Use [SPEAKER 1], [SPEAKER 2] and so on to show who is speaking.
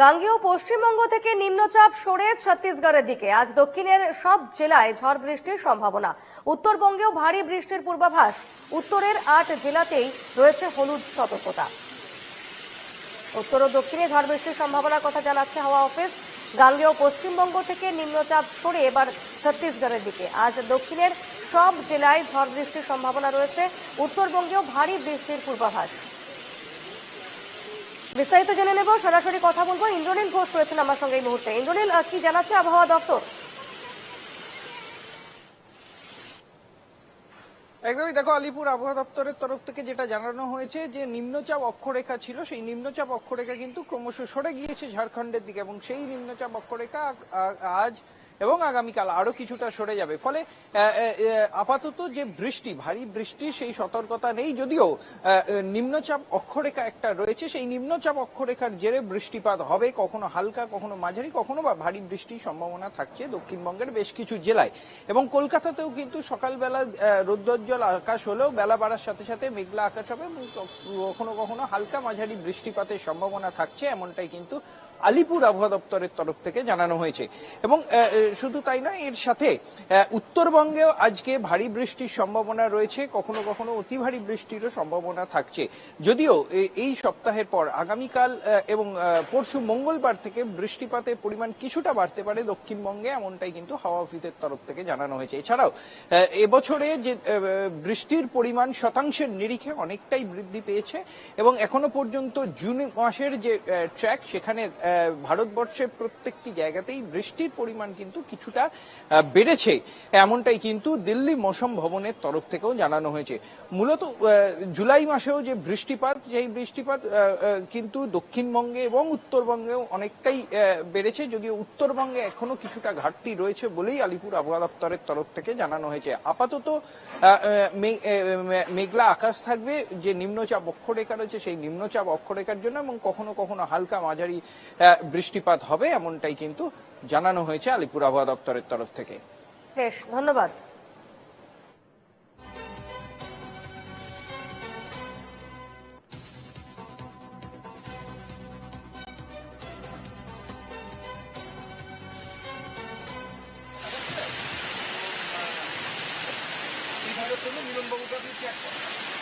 [SPEAKER 1] গাঙ্গেয় পশ্চিমবঙ্গ থেকে নিম্নচাপ সরে ছত্তিশগড়ের দিকে। আজ দক্ষিণের সব জেলায় ঝড় বৃষ্টির সম্ভাবনা। উত্তরবঙ্গেও ভারী বৃষ্টির পূর্বাভাস। উত্তরের আট জেলাতেই রয়েছে হলুদ সতর্কতা। উত্তর ও দক্ষিণে ঝড় বৃষ্টির সম্ভাবনার কথা জানাচ্ছে হাওয়া অফিস। গাঙ্গেয় পশ্চিমবঙ্গ থেকে নিম্নচাপ সরে এবার ছত্তিশগড়ের দিকে। আজ দক্ষিণের সব জেলায় ঝড় বৃষ্টির সম্ভাবনা রয়েছে। উত্তরবঙ্গেও ভারী বৃষ্টির পূর্বাভাস। বিস্তারিত জেনে নেব, সরাসরি কথা বলব। ইন্দ্রনীল ঘোষ রয়েছেন আমার সঙ্গে এই মুহূর্তে। ইন্দ্রনীল কি জানাচ্ছে আবহাওয়া দপ্তর?
[SPEAKER 2] একদমই দেখো, আলিপুর আবহাওয়া দপ্তরের তরফ থেকে যেটা জানানো হয়েছে যে নিম্নচাপ অক্ষরেখা ছিল, সেই নিম্নচাপ অক্ষরেখা কিন্তু ক্রমশ সরে গিয়েছে ঝাড়খণ্ডের দিকে এবং সেই নিম্নচাপ অক্ষরেখা আজ এবং আগামীকাল আরও কিছুটা সরে যাবে। ফলে আপাতত যে বৃষ্টি ভারী বৃষ্টি সেই সতর্কতা নেই যদিও নিম্নচাপ অক্ষরেখা একটা রয়েছে। সেই নিম্নচাপ অক্ষরেখার জেরে বৃষ্টিপাত হবে। কখনো হালকা কখনো মাঝারি কখনো বা ভারী বৃষ্টির সম্ভাবনা থাকছে দক্ষিণবঙ্গের বেশ কিছু জেলায়। এবং কলকাতাতেও কিন্তু সকালবেলা আহ, রৌদ্রোজ্জ্বল আকাশ হলেও বেলা বাড়ার সাথে সাথে মেঘলা আকাশ হবে এবং কখনো কখনো হালকা মাঝারি বৃষ্টিপাতের সম্ভাবনা থাকছে এমনটাই কিন্তু আলিপুর আবহাওয়া দপ্তরের তরফ থেকে জানানো হয়েছে। এবং শুধু তাই নয়, এর সাথে উত্তরবঙ্গেও আজকে ভারী বৃষ্টির সম্ভাবনা রয়েছে। কখনো কখনো অতি ভারী বৃষ্টিরও সম্ভাবনা থাকছে। যদিও এই সপ্তাহের পর আগামীকাল এবং পরশু মঙ্গলবার থেকে বৃষ্টিপাতের পরিমাণ কিছুটা বাড়তে পারে দক্ষিণবঙ্গে, এমনটাই কিন্তু হাওয়া অফিসের তরফ থেকে জানানো হয়েছে। এছাড়াও এবছরে যে বৃষ্টির পরিমাণ শতাংশের নিরিখে অনেকটাই বৃদ্ধি পেয়েছে। এবং এখনও পর্যন্ত জুন মাসের যে ট্র্যাক সেখানে ভারতবর্ষের প্রত্যেকটি জায়গাতেই বৃষ্টির পরিমাণ কিন্তু কিছুটা বেড়েছে। এমনটাই কিন্তু দিল্লি মৌসুম ভবনের তরফ থেকেও জানানো হয়েছে। মূলত জুলাই মাসেও যে বৃষ্টিপাত, সেই বৃষ্টিপাত কিন্তু দক্ষিণবঙ্গে এবং উত্তরবঙ্গেও অনেকটাই বেড়েছে। যদিও উত্তরবঙ্গে এখনও কিছুটা ঘাটতি রয়েছে বলেই আলিপুর আবহাওয়া দপ্তরের তরফ থেকে জানানো হয়েছে। আপাতত মেঘলা আকাশ থাকবে। যে নিম্নচাপ অক্ষরেখা রয়েছে, সেই নিম্নচাপ অক্ষরেখার জন্য এবং কখনো কখনো হালকা মাঝারি বৃষ্টিপাত হবে এমনটাই কিন্তু জানানো হয়েছে আলিপুর আবহাওয়া দপ্তরের তরফ থেকে।
[SPEAKER 1] বেশ ধন্যবাদ।
[SPEAKER 2] মিলনবাবুকে আপনি চেক করেন